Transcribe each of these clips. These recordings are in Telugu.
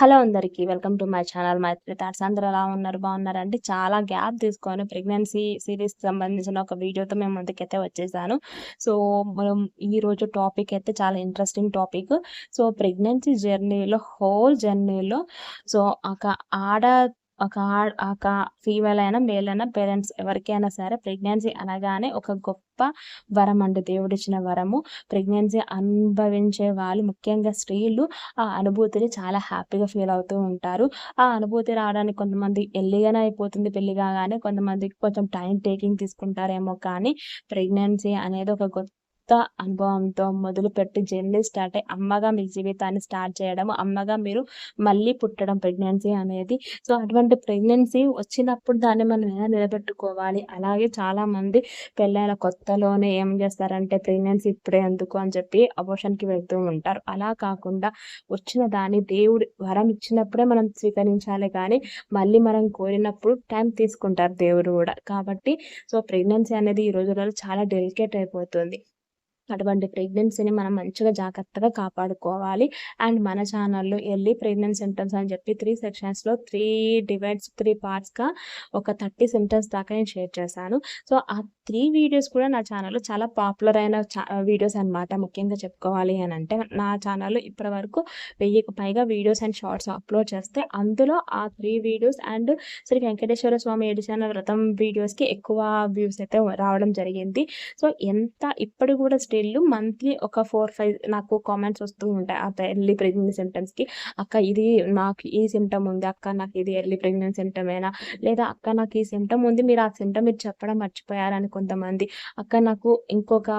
హలో అందరికీ welcome to my channel Maitri thoughts. అందరూ ఎలా ఉన్నారు? బాగున్నారు అంటే చాలా గ్యాప్ తీసుకొని ప్రెగ్నెన్సీ సిరీస్ సంబంధించిన ఒక వీడియోతో మేము ముందుకైతే వచ్చేసాను. సో మనం ఈరోజు టాపిక్ అయితే చాలా ఇంట్రెస్టింగ్ టాపిక్. సో ప్రెగ్నెన్సీ జర్నీలో హోల్ జర్నీలో సో ఒక ఆడ ఒక ఒక ఫీమేల్ అయినా మేల్ అయినా పేరెంట్స్ ఎవరికైనా సరే ప్రెగ్నెన్సీ అనగానే ఒక గొప్ప వరం అండి. దేవుడిచ్చిన వరము. ప్రెగ్నెన్సీ అనుభవించే వాళ్ళు ముఖ్యంగా స్త్రీలు ఆ అనుభూతిని చాలా హ్యాపీగా ఫీల్ అవుతూ ఉంటారు. ఆ అనుభూతి రావడానికి కొంతమంది ఎల్లిగానే అయిపోతుంది పెళ్ళి కాగానే కొంతమందికి కొంచెం టైం టేకింగ్ తీసుకుంటారేమో కానీ ప్రెగ్నెన్సీ అనేది ఒక గొప్ప కొత్త అనుభవంతో మొదలుపెట్టి జర్నీ స్టార్ట్ అయ్యి అమ్మగా మీ జీవితాన్ని స్టార్ట్ చేయడం అమ్మగా మీరు మళ్ళీ పుట్టడం ప్రెగ్నెన్సీ అనేది. సో అటువంటి ప్రెగ్నెన్సీ వచ్చినప్పుడు దాన్ని మనం ఎలా నిలబెట్టుకోవాలి? అలాగే చాలా మంది పెళ్ళైన కొత్తలోనే ఏం చేస్తారంటే ప్రెగ్నెన్సీ ఇప్పుడే ఎందుకు అని చెప్పి అబోషన్కి వెళ్తూ ఉంటారు. అలా కాకుండా వచ్చిన దాన్ని దేవుడు వరం ఇచ్చినప్పుడే మనం స్వీకరించాలి కానీ మళ్ళీ మనం కోరినప్పుడు టైం తీసుకుంటారు దేవుడు కూడా. కాబట్టి సో ప్రెగ్నెన్సీ అనేది ఈ రోజులలో చాలా డెలికేట్ అయిపోతుంది. అటువంటి ప్రెగ్నెన్సీని మనం మంచిగా జాగ్రత్తగా కాపాడుకోవాలి. అండ్ మన ఛానల్లో ఎర్లీ ప్రెగ్నెన్సీ సిమ్టమ్స్ అని చెప్పి త్రీ సెక్షన్స్లో త్రీ డివైడ్స్ త్రీ పార్ట్స్గా ఒక థర్టీ సిమ్టమ్స్ దాకా నేను షేర్ చేశాను. సో ఆ త్రీ వీడియోస్ కూడా నా ఛానల్లో చాలా పాపులర్ అయిన వీడియోస్ అనమాట ముఖ్యంగా చెప్పుకోవాలి అని అంటే నా ఛానల్లో ఇప్పటి వరకు వెయ్యికి పైగా వీడియోస్ అండ్ షార్ట్స్ అప్లోడ్ చేస్తే అందులో ఆ three videos and Shri Venkateshwara Swami ఏడిచిన వ్రతం వీడియోస్కి ఎక్కువ వ్యూస్ అయితే రావడం జరిగింది. సో ఎంత ఇప్పుడు కూడా వీళ్ళు మంత్లీ ఒక ఫోర్ ఫైవ్ నాకు కామెంట్స్ వస్తూ ఉంటాయి. ఆ ఎర్లీ ప్రెగ్నెన్సీ సిమ్టమ్స్కి అక్క ఇది నాకు ఈ సిమ్టమ్ ఉంది అక్క నాకు ఇది ఎర్లీ ప్రెగ్నెన్సీ సిమ్టమేనా లేదా అక్క నాకు ఈ సిమ్టమ్ ఉంది మీరు ఆ సిమ్టమ్ మీరు చెప్పడం మర్చిపోయారని కొంతమంది. అక్క నాకు ఇంకొక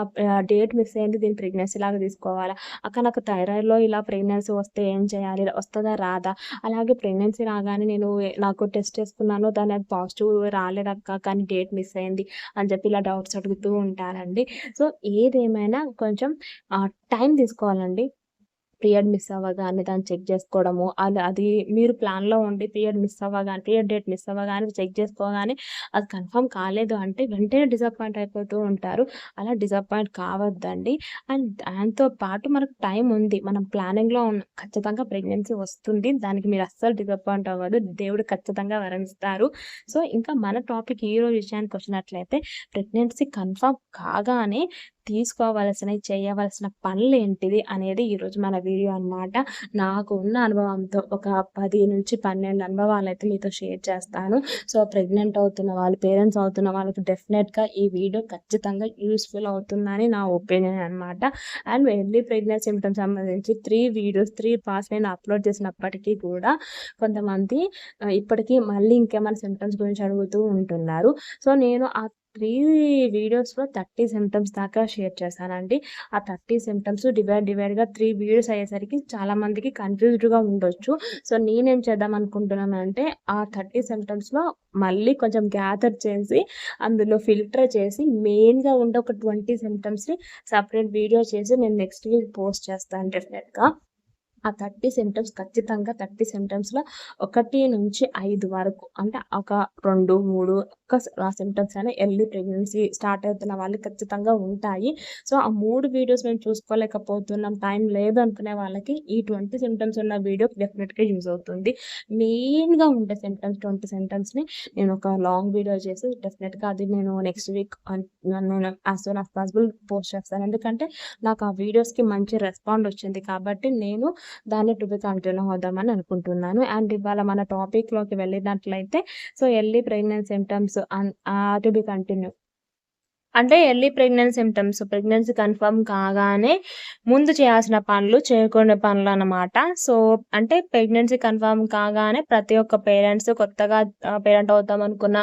డేట్ మిస్ అయింది దీని ప్రెగ్నెన్సీ లాగా తీసుకోవాలా? అక్క నాకు థైరాయిడ్లో ఇలా ప్రెగ్నెన్సీ వస్తే ఏం చేయాలి? వస్తుందా రాదా? అలాగే ప్రెగ్నెన్సీ రాగానే నేను నాకు టెస్ట్ చేసుకున్నాను దాని అది పాజిటివ్ రాలేదక్క కానీ డేట్ మిస్ అయింది అని చెప్పి ఇలా డౌట్స్ అడుగుతూ ఉంటారండి. సో ఏదేమైనా కొంచెం టైం తీసుకోవాలండి. పీరియడ్ మిస్ అవ్వగానే దాన్ని చెక్ చేసుకోవడము అది అది మీరు ప్లాన్లో ఉండి పీరియడ్ మిస్ అవ్వగానే పీరియడ్ డేట్ మిస్ అవ్వగానే చెక్ చేసుకోగానే అది కన్ఫర్మ్ కాలేదు అంటే వెంటనే డిసప్పాయింట్ అయిపోతూ ఉంటారు. అలా డిసప్పాయింట్ కావద్దండి. అండ్ దాంతో పాటు మనకు టైం ఉంది. మనం ప్లానింగ్లో ఉన్న ఖచ్చితంగా ప్రెగ్నెన్సీ వస్తుంది. దానికి మీరు అస్సలు డిసప్పాయింట్ అవ్వదు. దేవుడు ఖచ్చితంగా వరణిస్తారు. సో ఇంకా మన టాపిక్ ఈ రోజు విషయానికి వచ్చినట్లయితే ప్రెగ్నెన్సీ కన్ఫర్మ్ కాగానే తీసుకోవలసిన చేయవలసిన పనులు ఏంటిది అనేది ఈరోజు మన వీడియో అనమాట నాకు ఉన్న అనుభవంతో ఒక పది నుంచి పన్నెండు అనుభవాలు అయితే మీతో షేర్ చేస్తాను. సో ప్రెగ్నెంట్ అవుతున్న వాళ్ళు పేరెంట్స్ అవుతున్న వాళ్ళకి డెఫినెట్గా ఈ వీడియో ఖచ్చితంగా యూస్ఫుల్ అవుతుందని నా ఒపీనియన్ అనమాట అండ్ ఎర్లీ ప్రెగ్నెన్సీ సిమ్టమ్స్ సంబంధించి త్రీ వీడియోస్ త్రీ పాస్ నేను అప్లోడ్ చేసినప్పటికీ కూడా కొంతమంది ఇప్పటికీ మళ్ళీ ఇంకేమైనా సిమ్టమ్స్ గురించి అడుగుతూ ఉంటున్నారు. సో నేను ఆ త్రీ వీడియోస్లో థర్టీ సిమ్టమ్స్ దాకా షేర్ చేశానండి. ఆ థర్టీ సిమ్టమ్స్ డివైడ్ డివైడ్గా త్రీ వీడియోస్ అయ్యేసరికి చాలామందికి కన్ఫ్యూజ్డ్గా ఉండొచ్చు. సో నేనేం చేద్దాం అనుకుంటున్నానంటే ఆ థర్టీ సిమ్టమ్స్లో మళ్ళీ కొంచెం గ్యాదర్ చేసి అందులో ఫిల్టర్ చేసి మెయిన్గా ఉండే ఒక ట్వంటీ సిమ్టమ్స్ని సపరేట్ వీడియో చేసి నేను నెక్స్ట్ వీక్ పోస్ట్ చేస్తాను డెఫినెట్గా ఆ థర్టీ సిమ్టమ్స్ ఖచ్చితంగా థర్టీ సిమ్టమ్స్లో ఒకటి నుంచి ఐదు వరకు అంటే ఒక రెండు మూడు ఆ సిమ్టమ్స్ అయినా ఎర్లీ ప్రెగ్నెన్సీ స్టార్ట్ అవుతున్న వాళ్ళకి ఖచ్చితంగా ఉంటాయి. సో ఆ మూడు వీడియోస్ మేము చూసుకోలేకపోతున్నాం. టైం లేదు అనుకునే వాళ్ళకి ఈ ట్వంటీ సిమ్టమ్స్ ఉన్న వీడియో డెఫినెట్గా యూజ్ అవుతుంది. మెయిన్గా ఉండే సిమ్టమ్స్ ట్వంటీ సిమ్టమ్స్ని నేను ఒక లాంగ్ వీడియో చేసి డెఫినెట్గా అది నేను నెక్స్ట్ వీక్ నేను as soon as possible post చేస్తాను. ఎందుకంటే నాకు ఆ వీడియోస్కి మంచి రెస్పాండ్ వచ్చింది కాబట్టి నేను దాన్ని టు బి కంటిన్యూ అవుదామని అనుకుంటున్నాను. అండ్ ఇవాళ మన టాపిక్లోకి వెళ్ళినట్లయితే so early pregnancy symptoms to be continue అంటే early pregnancy symptoms pregnancy confirm కాగానే ముందు చేయాల్సిన పనులు చేయకుండా పనులు అనమాట సో అంటే ప్రెగ్నెన్సీ కన్ఫర్మ్ కాగానే ప్రతి ఒక్క పేరెంట్స్ కొత్తగా పేరెంట్ అవుతాం అనుకున్న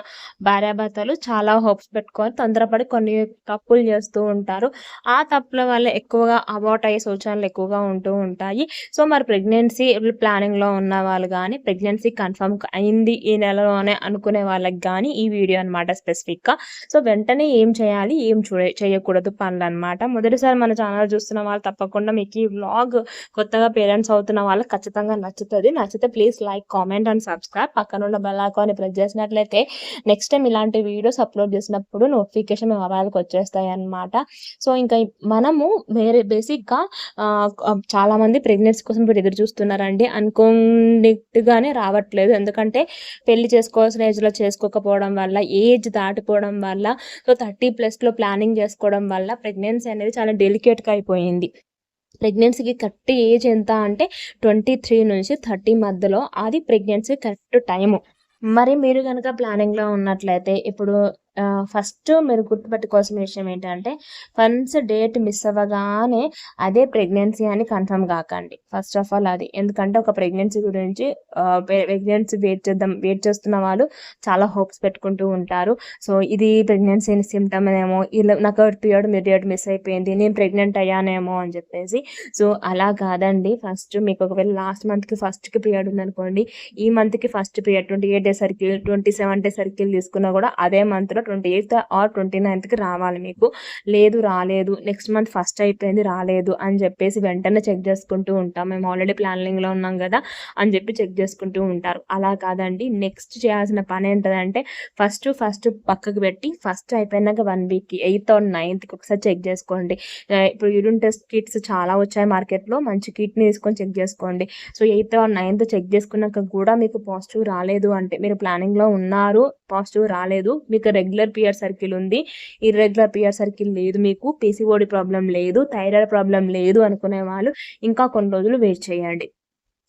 భార్యాభర్తలు చాలా హోప్స్ పెట్టుకొని తొందరపడి కొన్ని తప్పులు చేస్తూ ఉంటారు. ఆ తప్పుల వల్ల ఎక్కువగా అబార్ట్ అయ్యే సూచనలు ఎక్కువగా ఉంటూ ఉంటాయి. సో మరి ప్రెగ్నెన్సీ ప్లానింగ్లో ఉన్న వాళ్ళు కానీ ప్రెగ్నెన్సీ కన్ఫర్మ్ అయింది ఈ నెలలోనే అనుకునే వాళ్ళకి కానీ ఈ వీడియో అనమాట స్పెసిఫిక్గా సో వెంటనే ఏం చేయాలి? చేయాలి ఏం చూడ చేయకూడదు పనులు అనమాట మొదటిసారి మన ఛానల్ చూస్తున్న వాళ్ళు తప్పకుండా మీకు ఈ వ్లాగ్ కొత్తగా పేరెంట్స్ అవుతున్న వాళ్ళకి ఖచ్చితంగా నచ్చుతుంది. నచ్చితే please like comment and subscribe. పక్కన ఉన్న బెల్ ఐకాన్ ప్రెస్ చేసినట్లయితే నెక్స్ట్ టైం ఇలాంటి వీడియోస్ అప్లోడ్ చేసినప్పుడు నోటిఫికేషన్ మీ మొబైల్కి వచ్చేస్తాయి అనమాట సో ఇంకా మనము వేరే బేసిక్గా చాలా మంది ప్రెగ్నెన్సీ కోసం ఇప్పుడు ఎదురు చూస్తున్నారండి. అనుకున్నట్టుగానే రావట్లేదు. ఎందుకంటే పెళ్ళి చేసుకోవాల్సిన ఏజ్లో చేసుకోకపోవడం వల్ల ఏజ్ దాటిపోవడం వల్ల సో థర్టీ ప్లస్లో ప్లానింగ్ చేసుకోవడం వల్ల ప్రెగ్నెన్సీ అనేది చాలా డెలికేట్గా అయిపోయింది. ప్రెగ్నెన్సీకి కరెక్ట్ ఏజ్ ఎంత అంటే ట్వంటీ త్రీ నుంచి థర్టీ మధ్యలో అది ప్రెగ్నెన్సీ కరెక్ట్ టైము. మరి మీరు కనుక ప్లానింగ్లో ఉన్నట్లయితే ఇప్పుడు ఫస్ట్ మీరు గుర్తుపెట్టుకోవాల్సిన విషయం ఏంటంటే వన్స్ డేట్ మిస్ అవ్వగానే అదే ప్రెగ్నెన్సీ అని కన్ఫర్మ్ కాకండి. ఫస్ట్ ఆఫ్ ఆల్ అది. ఎందుకంటే ఒక ప్రెగ్నెన్సీ గురించి ప్రెగ్నెన్సీ వెయిట్ చేద్దాం వెయిట్ చేస్తున్న వాళ్ళు చాలా హోప్స్ పెట్టుకుంటూ ఉంటారు. సో ఇది ప్రెగ్నెన్సీ సిమ్టమ్ ఏమో ఇలా నాకు పీరియడ్ మీ డేట్ మిస్ అయిపోయింది నేను ప్రెగ్నెంట్ అయ్యానేమో అని చెప్పేసి. సో అలా కాదండి. ఫస్ట్ మీకు ఒకవేళ లాస్ట్ మంత్కి ఫస్ట్కి పీరియడ్ ఉందనుకోండి ఈ మంత్కి first period twenty eight day circle twenty seven day circle తీసుకున్నా కూడా అదే మంత్లో ట్వంటీ ఎయిత్ ఆర్ ట్వంటీ నైన్త్కి రావాలి మీకు. లేదు రాలేదు. నెక్స్ట్ మంత్ ఫస్ట్ అయిపోయింది రాలేదు అని చెప్పేసి వెంటనే చెక్ చేసుకుంటూ ఉంటాం. మేము ఆల్రెడీ ప్లానింగ్లో ఉన్నాం కదా అని చెప్పి చెక్ చేసుకుంటూ ఉంటారు. అలా కాదండి. నెక్స్ట్ చేయాల్సిన పని ఏంటంటే ఫస్ట్ ఫస్ట్ పక్కకు పెట్టి ఫస్ట్ అయిపోయినాక వన్ వీక్కి ఎయిత్ ఆర్ నైన్త్కి ఒకసారి చెక్ చేసుకోండి. ఇప్పుడు యూరిన్ టెస్ట్ కిట్స్ చాలా వచ్చాయి మార్కెట్లో. మంచి కిట్ని తీసుకొని చెక్ చేసుకోండి. So eighth or ninth check చేసుకున్నాక కూడా మీకు పాజిటివ్ రాలేదు అంటే మీరు ప్లానింగ్లో ఉన్నారు పాజిటివ్ రాలేదు మీకు రెగ్యులర్ రెగ్యులర్ పియర్ సర్కిల్ ఉంది. ఇర్రెగ్యులర్ పియర్ సర్కిల్ లేదు మీకు. పీసీఓడి ప్రాబ్లం లేదు. థైరాయిడ్ ప్రాబ్లం లేదు అనుకునే వాళ్ళు ఇంకా కొన్ని రోజులు వెయిట్ చేయండి.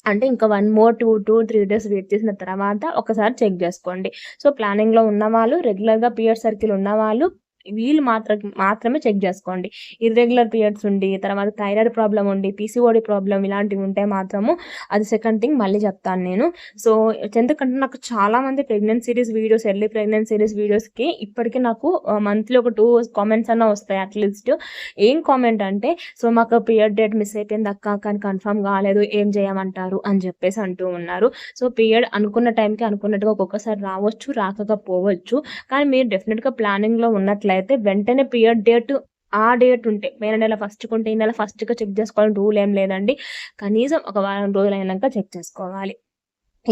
అంటే ఇంకా one more two two three days wait చేసిన తర్వాత ఒకసారి చెక్ చేసుకోండి. సో ప్లానింగ్లో ఉన్న వాళ్ళు రెగ్యులర్గా పియర్ సర్కిల్ ఉన్న వీళ్ళు మాత్రం మాత్రమే చెక్ చేసుకోండి. ఇర్రెగ్యులర్ పీరియడ్స్ ఉండి తర్వాత థైరాయిడ్ ప్రాబ్లం ఉండి పీసీఓడి ప్రాబ్లం ఇలాంటివి ఉంటే మాత్రము అది సెకండ్ థింగ్ మళ్ళీ చెప్తాను నేను. సో ఎందుకంటే నాకు చాలా మంది pregnant series videos early pregnant series వీడియోస్కి ఇప్పటికీ నాకు మంత్లీ ఒక టూ కామెంట్స్ అన్న వస్తాయి అట్లీస్ట్ ఏం కామెంట్ అంటే సో మాకు పీరియడ్ డేట్ మిస్ అయిపోయింది అక్క కానీ కన్ఫర్మ్ కాలేదు ఏం చేయమంటారు? అని చెప్పేసి అంటూ ఉన్నారు. సో పీరియడ్ అనుకున్న టైంకి అనుకున్నట్టుగా ఒక్కొక్కసారి రావచ్చు రాకపోవచ్చు. కానీ మీరు డెఫినెట్గా ప్లానింగ్లో ఉన్నట్లయితే అయితే వెంటనే పీరియడ్ డేట్ ఆ డేట్ ఉంటే మే నెల ఫస్ట్ కొంటే ఈ నెల ఫస్ట్గా చెక్ చేసుకోవాలని రూల్ ఏం లేదండి. కనీసం ఒక వారం రోజులు అయినాక చెక్ చేసుకోవాలి.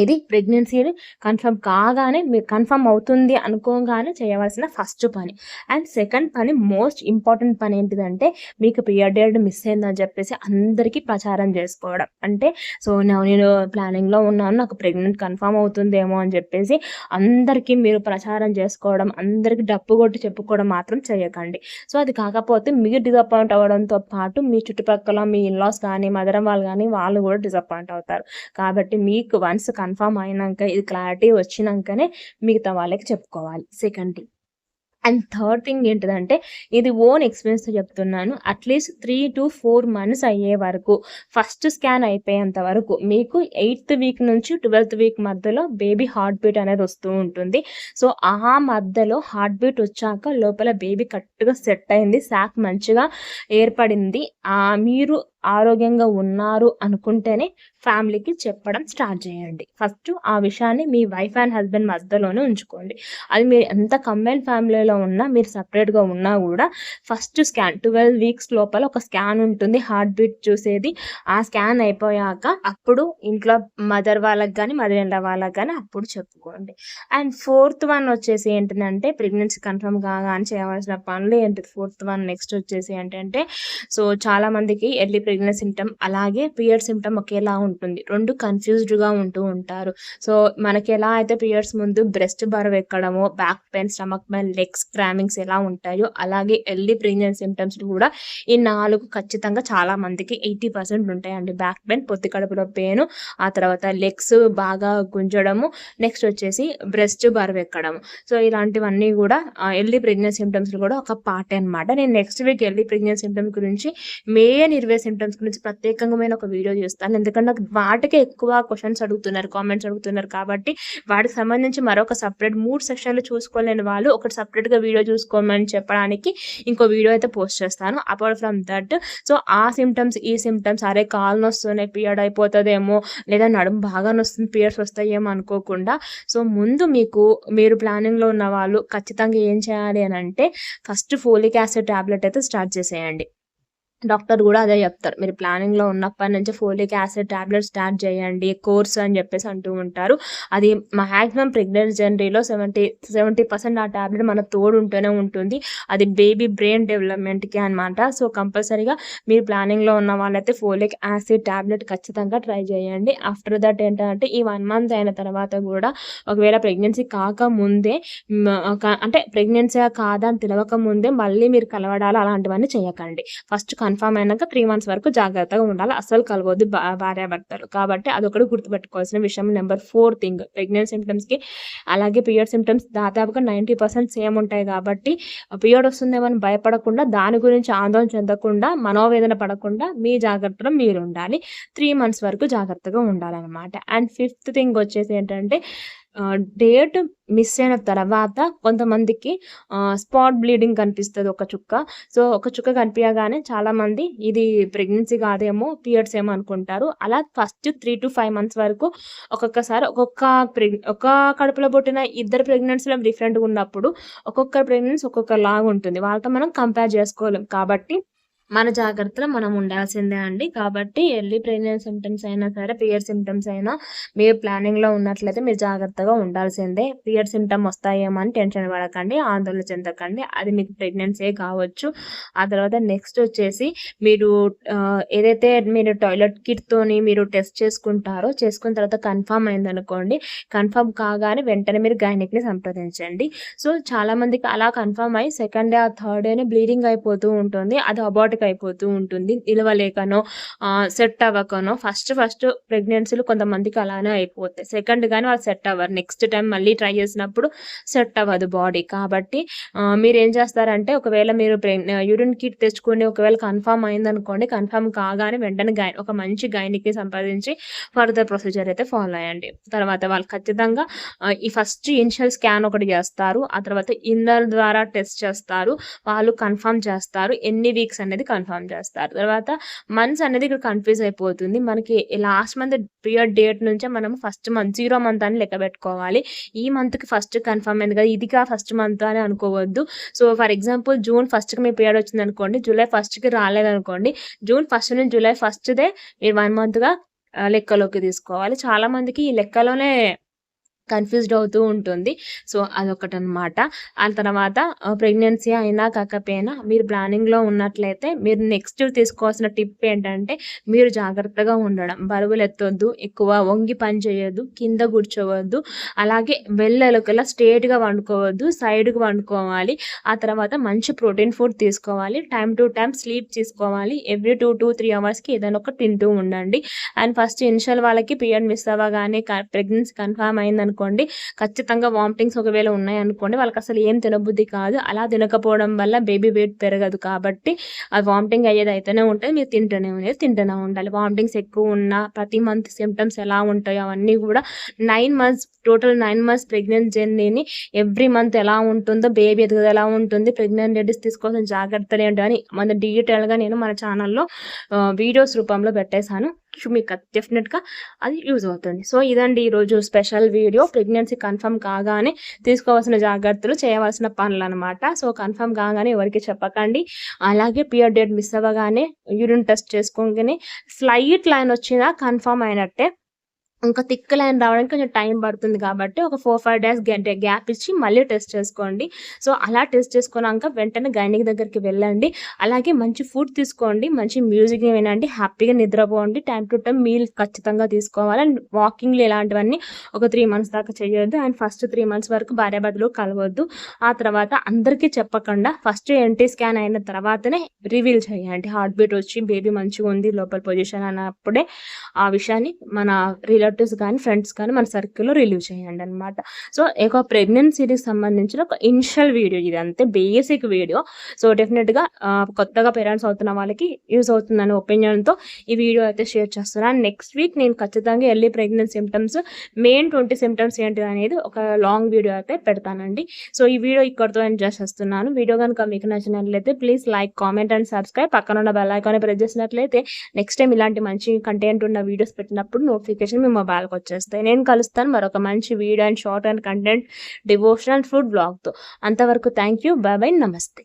ఇది ప్రెగ్నెన్సీని కన్ఫర్మ్ కాగానే మీరు కన్ఫర్మ్ అవుతుంది అనుకోగానే చేయవలసిన ఫస్ట్ పని. అండ్ సెకండ్ పని మోస్ట్ ఇంపార్టెంట్ పని ఏంటిదంటే మీకు పీరియడ్ మిస్ అయిందని చెప్పేసి అందరికీ ప్రచారం చేసుకోవడం. అంటే సో నేను ప్లానింగ్లో ఉన్నాను నాకు ప్రెగ్నెంట్ కన్ఫర్మ్ అవుతుందేమో అని చెప్పేసి అందరికీ మీరు ప్రచారం చేసుకోవడం అందరికీ డప్పు కొట్టి చెప్పుకోవడం మాత్రం చేయకండి. సో అది కాకపోతే మీరు డిసప్పాయింట్ అవ్వడంతో పాటు మీ చుట్టుపక్కల మీ ఇన్లాస్ కానీ మదరం వాళ్ళు కానీ వాళ్ళు కూడా డిసప్పాయింట్ అవుతారు. కాబట్టి మీకు వన్స్ కన్ఫామ్ అయినాక ఇది క్లారిటీ వచ్చినాకనే మిగతా వాళ్ళకి చెప్పుకోవాలి. Second thing. And third thing ఏంటిదంటే ఇది ఓన్ ఎక్స్పీరియన్స్ చెప్తున్నాను. At least three to four months అయ్యే వరకు ఫస్ట్ స్కాన్ అయిపోయేంత వరకు మీకు ఎయిత్ వీక్ నుంచి ట్వెల్త్ వీక్ మధ్యలో బేబీ హార్ట్ బీట్ అనేది వస్తూ ఉంటుంది. సో ఆ మధ్యలో హార్ట్ బీట్ వచ్చాక లోపల బేబీ కరెక్ట్గా సెట్ అయింది శాక్ మంచిగా ఏర్పడింది. మీరు ఆరోగ్యంగా ఉన్నారు అనుకుంటేనే ఫ్యామిలీకి చెప్పడం స్టార్ట్ చేయండి. ఫస్ట్ ఆ విషయాన్ని మీ వైఫ్ అండ్ హస్బెండ్ మధ్యలోనే ఉంచుకోండి. అది మీరు ఎంత కంబైన్ ఫ్యామిలీలో ఉన్నా మీరు సపరేట్గా ఉన్నా కూడా ఫస్ట్ స్కాన్ ట్వెల్వ్ వీక్స్ లోపల ఒక స్కాన్ ఉంటుంది. హార్ట్ బీట్ చూసేది. ఆ స్కాన్ అయిపోయాక అప్పుడు ఇంట్లో మదర్ వాళ్ళకి కానీ మదర్ ఇంట్లో వాళ్ళకి కానీ అప్పుడు చెప్పుకోండి. అండ్ ఫోర్త్ వన్ వచ్చేసి ఏంటంటే ప్రెగ్నెన్సీ కన్ఫర్మ్ కాగానే చేయవలసిన పనులు ఏంటి? ఫోర్త్ వన్ నెక్స్ట్ వచ్చేసి ఏంటంటే సో చాలా మందికి ఎర్లీ ప్రెగ్నెన్సీ సిమ్టమ్ అలాగే పీరియడ్ సిమ్టమ్ ఒకేలా ఉంటుంది. రెండు కన్ఫ్యూజ్డ్గా ఉంటూ ఉంటారు. సో మనకి ఎలా అయితే పీరియడ్స్ ముందు బ్రెస్ట్ బరువు ఎక్కడము back pain stomach pain legs crampings ఎలా ఉంటాయో అలాగే ఎర్లీ ప్రెగ్నెన్సీ సిమ్టమ్స్ కూడా ఈ నాలుగు ఖచ్చితంగా చాలా మందికి ఎయిటీ పర్సెంట్ ఉంటాయండి. బ్యాక్ పెయిన్ పొత్తి కడుపులో పెయిన్ ఆ తర్వాత లెగ్స్ బాగా గుంజడము నెక్స్ట్ వచ్చేసి బ్రెస్ట్ బరువు ఎక్కడము. సో ఇలాంటివన్నీ కూడా ఎర్లీ ప్రెగ్నెన్సీ సిమ్టమ్స్ కూడా ఒక పార్ట్ అనమాట నేను next week early pregnancy symptoms గురించి మెయిన్ ఇరవై సిమ్టమ్స్ సిమ్టమ్స్ గురించి ప్రత్యేకంగా ఒక వీడియో చేస్తాను. ఎందుకంటే నాకు వాటికే ఎక్కువ క్వశ్చన్స్ అడుగుతున్నారు కామెంట్స్ అడుగుతున్నారు కాబట్టి వాటికి సంబంధించి మరొక సపరేట్ మూడు సెక్షన్లు చూసుకోలేని వాళ్ళు ఒకటి సపరేట్గా వీడియో చూసుకోమని చెప్పడానికి ఇంకో వీడియో అయితే పోస్ట్ చేస్తాను అపార్ట్ ఫ్రమ్ దట్ సో ఆ సిమ్టమ్స్ ఈ సిమ్టమ్స్ అరే కాలు నొస్తున్నాయి పీరియడ్ అయిపోతుందేమో లేదా నడుము బాగా నొస్తుంది పీరియడ్స్ వస్తాయేమో అనుకోకుండా. సో ముందు మీకు మీరు ప్లానింగ్లో ఉన్న వాళ్ళు ఖచ్చితంగా ఏం చేయాలి అని అంటే ఫస్ట్ ఫోలిక్ యాసిడ్ టాబ్లెట్ అయితే స్టార్ట్ చేసేయండి. డాక్టర్ కూడా అదే చెప్తారు. మీరు ప్లానింగ్లో ఉన్నప్పటి నుంచి ఫోలిక్ యాసిడ్ టాబ్లెట్ స్టార్ట్ చేయండి కోర్స్ అని చెప్పేసి అంటూ ఉంటారు. అది మ్యాక్సిమం ప్రెగ్నెన్సీ జనరీలో సెవెంటీ సెవెంటీ పర్సెంట్ ఆ టాబ్లెట్ మన తోడు ఉంటూనే ఉంటుంది. అది బేబీ బ్రెయిన్ డెవలప్మెంట్కి అనమాట సో కంపల్సరీగా మీరు ప్లానింగ్లో ఉన్న వాళ్ళైతే ఫోలిక్ యాసిడ్ టాబ్లెట్ ఖచ్చితంగా ట్రై చేయండి. ఆఫ్టర్ దట్ ఏంటంటే ఈ వన్ మంత్ అయిన తర్వాత కూడా ఒకవేళ ప్రెగ్నెన్సీ కాకముందే అంటే ప్రెగ్నెన్సీ కాదా అని తెలియక ముందే మళ్ళీ మీరు కలవడాలి అలాంటివన్నీ చేయకండి. ఫస్ట్ కన్ఫర్మ్ అయినాక త్రీ మంత్స్ వరకు జాగ్రత్తగా ఉండాలి. అసలు కలవద్దు భార్యాభర్తలు. కాబట్టి అదొకటి గుర్తుపెట్టుకోవాల్సిన విషయం. నెంబర్ ఫోర్ థింగ్ ప్రెగ్నెంట్ సిమ్టమ్స్కి అలాగే పీరియడ్ సిమ్టమ్స్ దాదాపుగా నైంటీ పర్సెంట్ సేమ్ ఉంటాయి కాబట్టి పీరియడ్ వస్తుందేమని భయపడకుండా దాని గురించి ఆందోళన చెందకుండా మనోవేదన పడకుండా మీ జాగ్రత్తలో మీరు ఉండాలి. త్రీ మంత్స్ వరకు జాగ్రత్తగా ఉండాలన్నమాట. అండ్ ఫిఫ్త్ థింగ్ వచ్చేసి ఏంటంటే డేట్ మిస్ అయిన తర్వాత కొంతమందికి స్పాట్ బ్లీడింగ్ కనిపిస్తుంది ఒక చుక్క. సో ఒక చుక్క కనిపించగానే చాలామంది ఇది ప్రెగ్నెన్సీ కాదేమో పీరియడ్స్ ఏమో అనుకుంటారు. అలా first three to five months వరకు ఒక్కొక్కసారి ఒక్కొక్క ప్రెగ్ ఒక కడుపులో పుట్టిన ఇద్దరు ప్రెగ్నెన్సీలో డిఫరెంట్గా ఉన్నప్పుడు ఒక్కొక్క ప్రెగ్నెన్సీ ఒక్కొక్క లాగా ఉంటుంది. వాళ్ళతో మనం కంపేర్ చేసుకోలేం. కాబట్టి మన జాగ్రత్తలో మనం ఉండాల్సిందే అండి. కాబట్టి ఎర్లీ ప్రెగ్నెంట్ సిమ్టమ్స్ అయినా సరే పియర్ సిమ్టమ్స్ అయినా మీరు ప్లానింగ్లో ఉన్నట్లయితే మీరు జాగ్రత్తగా ఉండాల్సిందే. పియర్ సిమ్టమ్ వస్తాయేమో అని టెన్షన్ పడకండి ఆందోళన చెందకండి. అది మీకు ప్రెగ్నెన్సీ కావచ్చు. ఆ తర్వాత నెక్స్ట్ వచ్చేసి మీరు ఏదైతే మీరు టాయిలెట్ కిట్తోని మీరు టెస్ట్ చేసుకుంటారో చేసుకున్న తర్వాత కన్ఫామ్ అయిందనుకోండి కన్ఫామ్ కాగానే వెంటనే మీరు గైనిక్ని సంప్రదించండి. సో చాలామందికి అలా కన్ఫామ్ అయ్యి సెకండ్ డే ఆ థర్డ్ డేనే బ్లీడింగ్ అయిపోతూ ఉంటుంది. అది అబార్ట్ అయిపోతూ ఉంటుంది. నిలవలేకనో సెట్ అవ్వకనో ఫస్ట్ ఫస్ట్ ప్రెగ్నెన్సీలు కొంతమందికి అలానే అయిపోతాయి. సెకండ్ కానీ వాళ్ళు సెట్ అవ్వరు. నెక్స్ట్ టైం మళ్ళీ ట్రై చేసినప్పుడు సెట్ అవ్వదు బాడీ కాబట్టి మీరు ఏం చేస్తారంటే ఒకవేళ మీరు యూరిన్ కిట్ తెచ్చుకొని ఒకవేళ కన్ఫామ్ అయిందనుకోండి కన్ఫామ్ కాగానే వెంటనే గై ఒక మంచి గైనికి సంపాదించి ఫర్దర్ ప్రొసీజర్ అయితే ఫాలో అయ్యండి తర్వాత వాళ్ళు ఖచ్చితంగా ఈ ఫస్ట్ ఇనిషియల్ స్కాన్ ఒకటి చేస్తారు. ఆ తర్వాత ఇన్నర్ ద్వారా టెస్ట్ చేస్తారు. వాళ్ళు కన్ఫర్మ్ చేస్తారు. ఎన్ని వీక్స్ అనేది కన్ఫర్మ్ చేస్తారు. తర్వాత మంత్స్ అనేది ఇక్కడ కన్ఫ్యూజ్ అయిపోతుంది. మనకి లాస్ట్ మంత్ పీరియడ్ డేట్ నుంచే మనం ఫస్ట్ మంత్ జీరో మంత్ అని లెక్క పెట్టుకోవాలి. ఈ మంత్కి ఫస్ట్ కన్ఫర్మ్ అయింది కదా ఇదిగా ఫస్ట్ మంత్ అని అనుకోవద్దు. సో ఫర్ ఎగ్జాంపుల్ జూన్ ఫస్ట్కి మీ పీరియడ్ వచ్చింది అనుకోండి జూలై ఫస్ట్కి రాలేదనుకోండి జూన్ ఫస్ట్ నుంచి జూలై ఫస్ట్దే మీరు వన్ మంత్గా లెక్కలోకి తీసుకోవాలి. చాలామందికి ఈ లెక్కలోనే కన్ఫ్యూజ్డ్ అవుతూ ఉంటుంది. సో అదొకటి అనమాట ఆ తర్వాత ప్రెగ్నెన్సీ అయినా కాకపోయినా మీరు ప్లానింగ్లో ఉన్నట్లయితే మీరు నెక్స్ట్ తీసుకోవాల్సిన టిప్ ఏంటంటే మీరు జాగ్రత్తగా ఉండడం. బరువులు ఎత్తొద్దు ఎక్కువ వంగి పని చేయొద్దు కింద కూర్చోవద్దు అలాగే వెళ్ళలకలా స్ట్రేట్గా వండుకోవద్దు సైడ్కి వండుకోవాలి. ఆ తర్వాత మంచి ప్రోటీన్ ఫుడ్ తీసుకోవాలి. టైం టు టైం స్లీప్ తీసుకోవాలి. ఎవ్రీ టూ టూ త్రీ అవర్స్కి ఏదైనా ఒక తింటూ ఉండండి. అండ్ ఫస్ట్ ఇనిషియల్ వాళ్ళకి పీరియడ్ మిస్ అవ్వగానే ప్రెగ్నెన్సీ కన్ఫర్మ్ అయిందనుకో అనుకోండి. ఖచ్చితంగా వామిటింగ్స్ ఒకవేళ ఉన్నాయనుకోండి వాళ్ళకి అసలు ఏం తినబుద్ధి కాదు. అలా తినకపోవడం వల్ల బేబీ వెయిట్ పెరగదు కాబట్టి ఆ వామిటింగ్ అయ్యేది అయితేనే ఉంటుంది. మీరు తింటూనే ఉండేది తింటూనే ఉండాలి. వామిటింగ్స్ ఎక్కువ ఉన్న ప్రతి మంత్ సిమ్టమ్స్ ఎలా ఉంటాయో అవన్నీ కూడా nine months total nine months pregnant జర్నీని ఎవ్రీ మంత్ ఎలా ఉంటుందో బేబీ ఎదుగుదల ఎలా ఉంటుంది ప్రెగ్నెంట్ లేడీస్ తీసుకోవాల్సిన జాగ్రత్తలు ఏంటో అని మన డీటెయిల్గా నేను మన ఛానల్లో వీడియోస్ రూపంలో పెట్టేశాను. మీకు డెఫినెట్గా అది యూజ్ అవుతుంది. సో ఇదండి ఈరోజు స్పెషల్ వీడియో ప్రెగ్నెన్సీ కన్ఫర్మ్ కాగానే తీసుకోవాల్సిన జాగ్రత్తలు చేయవలసిన పనులు అనమాట సో కన్ఫర్మ్ కాగానే ఎవరికి చెప్పకండి. అలాగే పియర్ డేట్ మిస్ అవ్వగానే యూరిన్ టెస్ట్ చేసుకోగానే స్లైట్ లైన్ వచ్చినా కన్ఫర్మ్ అయినట్టే. ఇంకా థిక్ లైన్ రావడానికి కొంచెం టైం పడుతుంది కాబట్టి ఒక ఫోర్ ఫైవ్ డేస్ గ్యాప్ ఇచ్చి మళ్ళీ టెస్ట్ చేసుకోండి. సో అలా టెస్ట్ చేసుకున్నాక వెంటనే గైనిక్ దగ్గరికి వెళ్ళండి. అలాగే మంచి ఫుడ్ తీసుకోండి. మంచి మ్యూజిక్ వినండి. హ్యాపీగా నిద్రపోండి. టైం టు టైం మీల్ ఖచ్చితంగా తీసుకోవాలి. అండ్ వాకింగ్లు ఇలాంటివన్నీ ఒక త్రీ మంత్స్ దాకా చేయొద్దు. అండ్ ఫస్ట్ త్రీ మంత్స్ వరకు భార్యాభర్తలు కలవద్దు. ఆ తర్వాత అందరికీ చెప్పకుండా ఫస్ట్ ఎన్టీ స్కాన్ అయిన తర్వాతనే రివీల్ చేయండి. హార్ట్ బీట్ వచ్చి బేబీ మంచిగా ఉంది లోపల పొజిషన్ అన్నప్పుడే ఆ విషయాన్ని మన రిలేటివ్ రిలేటివ్స్ కానీ ఫ్రెండ్స్ కానీ మన సర్కిల్లో రిలీవ్ చేయండి అనమాట సో ఒక ప్రెగ్నెన్సీకి సంబంధించిన ఒక ఇనిషియల్ వీడియో ఇది అంతే బేసిక్ వీడియో సో డెఫినెట్గా కొత్తగా పేరెంట్స్ అవుతున్న వాళ్ళకి యూజ్ అవుతుందని ఒపీనియన్తో ఈ వీడియో అయితే షేర్ చేస్తున్నాను నెక్స్ట్ వీక్ నేను ఖచ్చితంగా early pregnant symptoms main twenty symptoms ఏంటి అనేది ఒక లాంగ్ వీడియో అయితే పెడతానండి. సో ఈ వీడియో ఇక్కడితో ఎండ్ చేసేస్తున్నాను. వీడియో కనుక మీకు నచ్చినట్లయితే please like comment and subscribe పక్కన ఉన్న బెల్ ఐకాన్ ప్రెస్ చేసినట్లయితే నెక్స్ట్ టైం ఇలాంటి మంచి కంటెంట్ ఉన్న వీడియోస్ పెట్టినప్పుడు నోటిఫికేషన్ మేము మొబైల్కి వచ్చేస్తాయి నేను కలుస్తాను. మరొక మంచి video and short and content devotional food బ్లాగ్తో అంతవరకు థ్యాంక్ యూ బాయ్ బై నమస్తే